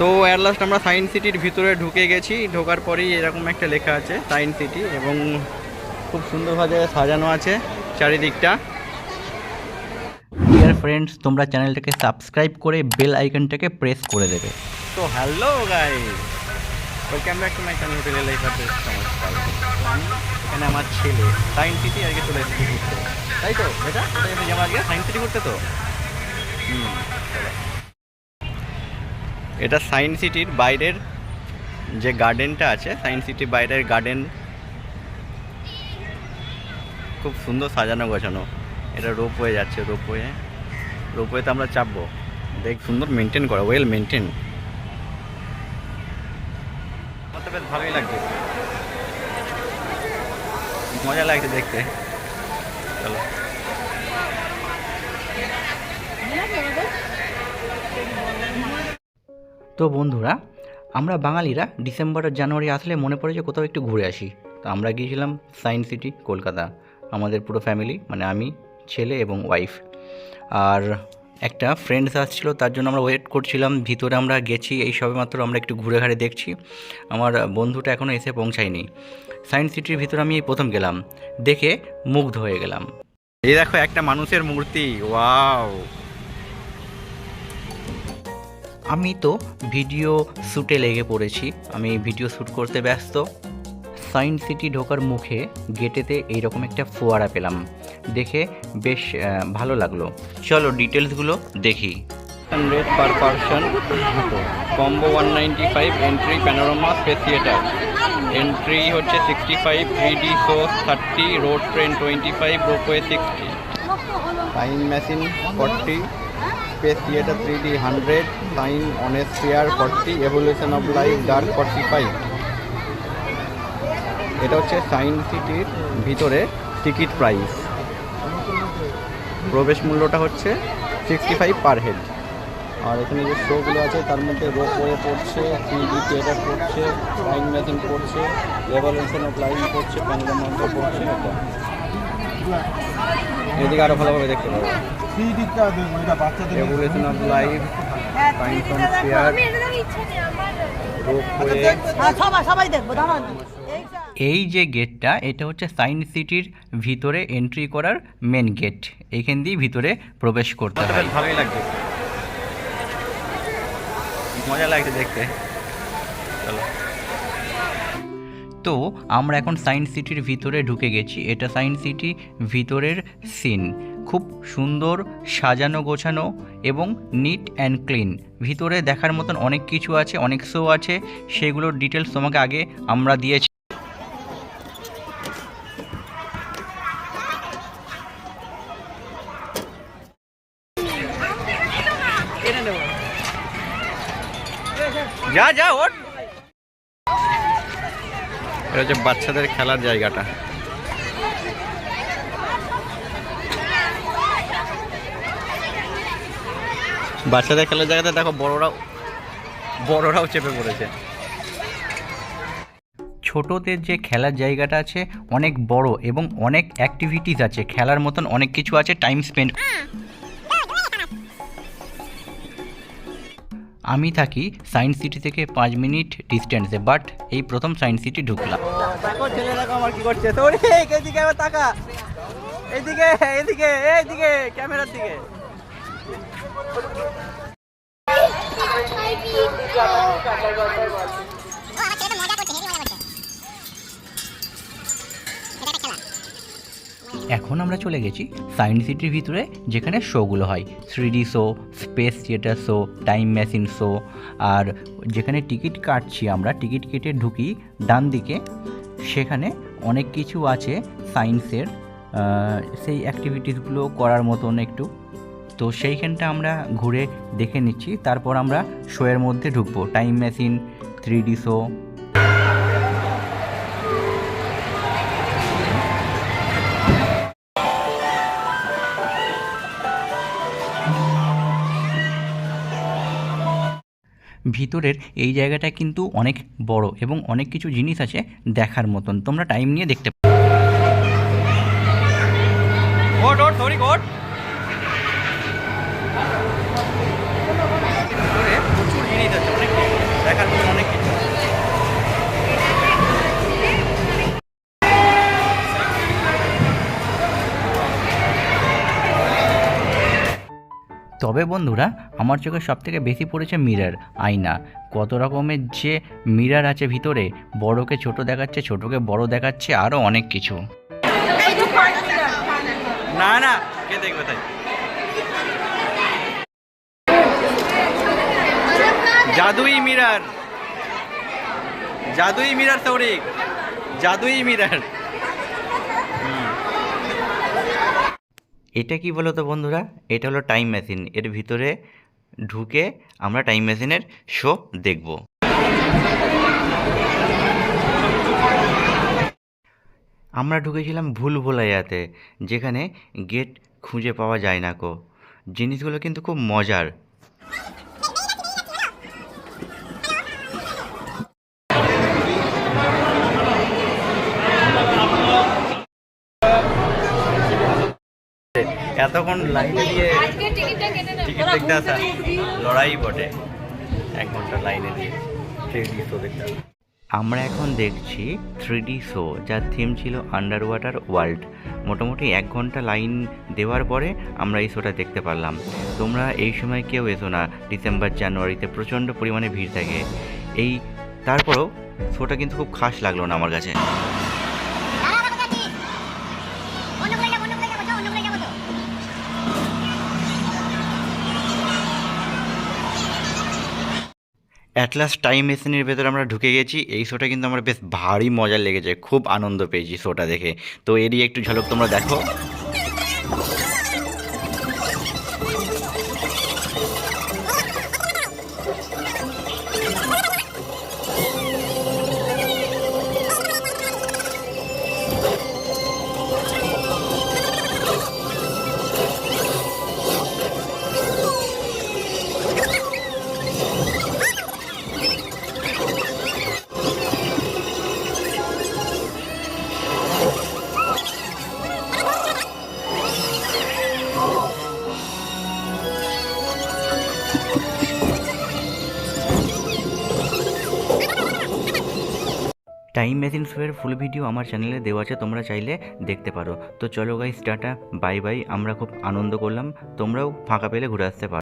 তো at last আমরা science সিটির ভিতরে ঢুকে গেছি। ঢোকার পরেই এরকম একটা লেখা আছে সায়েন্স সিটি এবং খুব সুন্দরভাবে সাজানো আছে চারিদিকটা। ডিয়ার ফ্রেন্ডস তোমরা চ্যানেলটাকে সাবস্ক্রাইব করে বেল আইকনটাকে প্রেস করে দেবে। তো hello guy welcome back to my channel hotel life নমস্কার। আমি এখানে আমার ছেলে সায়েন্স সিটি আজকে চলে এসেছি ঘুরতে। তাই তো এটা এসেছি আমরা আজকে সায়েন্স সিটি ঘুরতে তো? হুম। এটা সায়েন্স সিটির বাইরের যে গার্ডেনটা আছে সায়েন্স সিটির বাইরের গার্ডেন। খুব সুন্দর সাজানো গোছানো। এটা রোপওয়ে যাচ্ছে, রোপ হয়ে রোপওয়ে রোপওয়েতে আমরা চাপবো। দেখ, সুন্দর মেনটেন করা, ওয়েল মেনটেন। আমার বেশ ভালোই লাগছে। মজা লাগছে দেখতে। চলো। তো বন্ধুরা, আমরা বাঙালিরা ডিসেম্বর আর জানুয়ারি আসলে মনে পড়ে যে কোথাও একটু ঘুরে আসি। তো আমরা গিয়েছিলাম সায়েন্স সিটি, কলকাতা। আমাদের পুরো ফ্যামিলি মানে আমি, ছেলে এবং ওয়াইফ আর একটা ফ্রেন্ডস আসছিল, তার জন্য আমরা ওয়েট করছিলাম। ভিতরে আমরা গেছি, এই সবেমাত্র আমরা একটু ঘুরে ঘাড়ে দেখছি। আমার বন্ধুটা এখনও এসে পৌঁছায়নি। সায়েন্স সিটির ভিতরে আমি এই প্রথম গেলাম। দেখে মুগ্ধ হয়ে গেলাম। এই দেখো একটা মানুষের মূর্তি, ওয়াও! আমি তো ভিডিও শ্যুটে লেগে পড়েছি। আমি ভিডিও শ্যুট করতে ব্যস্ত। সায়েন্স সিটি ঢোকার মুখে গেটেতে এইরকম একটা ফোয়ারা পেলাম। দেখে বেশ ভালো লাগল। চলো ডিটেলসগুলো দেখি। Hundred per person combo one ninety five entry panorama space theatre entry হচ্ছে sixty five three D show thirty road train twenty five ropeway sixty time machine forty space theatre three D hundred sign অনেস্ফিয়ার forty evolution of life dark forty five এটা হচ্ছে science সিটির ভিতরে ticket price প্রবেশ মূল্যটা হচ্ছে sixty five per head আর এখানে যে শোগুলো আছে, তার মধ্যে রোপওয়ে পড়ছে থ্রি ডি থিয়েটার পড়ছে টাইম মেশিন পড়ছে রেভলিউশন অফ লাইফ পড়ছে প্যানোরামা পড়ছে, এটা। এদিকে আরও ভালোভাবে দেখতে পাবো। অফ লাইফ হ্যাঁ, সবাই দেখব এই যে গেটটা এটা হচ্ছে সায়েন্স সিটির ভিতরে এন্ট্রি করার মেন গেট এখান দিয়ে ভিতরে প্রবেশ করতে হয়। ভালোই লাগছে মজা লাগছে দেখতে। তো আমরা এখন সায়েন্স সিটির ভিতরে ঢুকে গেছি। এটা সায়েন্স সিটি ভিতরের সিন। খুব সুন্দর সাজানো গোছানো এবং নিট অ্যান্ড ক্লিন। ভিতরে দেখার মতন অনেক কিছু আছে অনেক শো আছে। সেগুলোর ডিটেলস তোমাকে আগে আমরা দিয়েছি। যা যা ওঠ। এটা হচ্ছে বাচ্চাদের খেলার জায়গাটা। বাচ্চাদের খেলার জায়গাতে দেখো বড়রাও বড়রাও চেপে পড়েছে। ছোটদের যে খেলার জায়গাটা আছে, অনেক বড় এবং অনেক অ্যাক্টিভিটিস আছে, খেলার মতন অনেক কিছু আছে টাইম স্পেন্ড আমি থাকি সায়েন্স সিটি থেকে পাঁচ মিনিট ডিস্টেন্সে বাট এই প্রথম সায়েন্স সিটি ঢুকলাম। এদিকে তাকা। এদিকে এদিকে এদিকে ক্যামেরার দিকে। এখন আমরা চলে গেছি সায়েন্স সিটির ভিতরে, যেখানে শোগুলো হয়। Three D show space theatre show time machine show আর যেখানে টিকিট কাটছি আমরা টিকিট কেটে ঢুকি ডান দিকে। সেখানে অনেক কিছু আছে সায়েন্সের সেই অ্যাক্টিভিটিসগুলো করার মতন একটু। তো সেইখানটা আমরা ঘুরে দেখে নিচ্ছি, তারপর আমরা শোয়ের মধ্যে ঢুকবো। Time machine three D show ভিতরের এই জায়গাটা কিন্তু অনেক বড় এবং অনেক কিছু জিনিস আছে দেখার মতন। তোমরা টাইম নিয়ে দেখতে পারো প্রচুর জিনিস আছে অনেক তবে বন্ধুরা, আমার চোখে সব থেকে বেশি পড়েছে মিরার আয়না। কত রকমের যে মিরার আছে ভিতরে, বড়কে ছোট দেখাচ্ছে, ছোটকে বড় দেখাচ্ছে আরও অনেক কিছু। না না, কে দেখবে তাই? জাদুই মিরার জাদুই মিরার সৌরিক জাদুই মিরার এটা কি বলো তো বন্ধুরা? এটা হলো টাইম মেশিন এর ভিতরে ঢুকে আমরা টাইম মেশিনের শো দেখব। আমরা ঢুকেছিলাম ভুল ভুলাইয়াতে, যেখানে গেট খুঁজে পাওয়া যায় না কো জিনিসগুলো কিন্তু খুব মজার। এতক্ষণ লাইনে দিয়ে টিকিট দেখতে আসা লড়াই বটে। এক ঘণ্টা লাইনে দিয়ে থ্রি শো দেখতে আমরা এখন দেখছি থ্রি ডি শো যার থিম ছিল আন্ডার ওয়াটার ওয়ার্ল্ড মোটামুটি এক ঘণ্টা লাইন দেওয়ার পরে আমরা এই শোটা দেখতে পারলাম। তোমরা এই সময় কেউ এসো না ডিসেম্বর জানুয়ারিতে প্রচণ্ড পরিমাণে ভিড় থাকে। এই তারপরেও শোটা কিন্তু খুব খাস লাগল না আমার কাছে। অ্যাটলাস টাইম মেশিনের ভেতরে আমরা ঢুকে গেছি। এই শোটা কিন্তু আমার বেশ ভারী মজা লেগেছে। খুব আনন্দ পেয়েছি শোটা দেখে। তো এরই একটু ঝলক তোমরা দেখো। টাইম মেশিন শোয়ের ফুল ভিডিও আমার চ্যানেলে দেওয়া আছে, তোমরা চাইলে দেখতে পারো। তো চলো গাইস টাটা বাই বাই আমরা খুব আনন্দ করলাম। তোমরাও ফাঁকা পেলে ঘুরে আসতে পারো।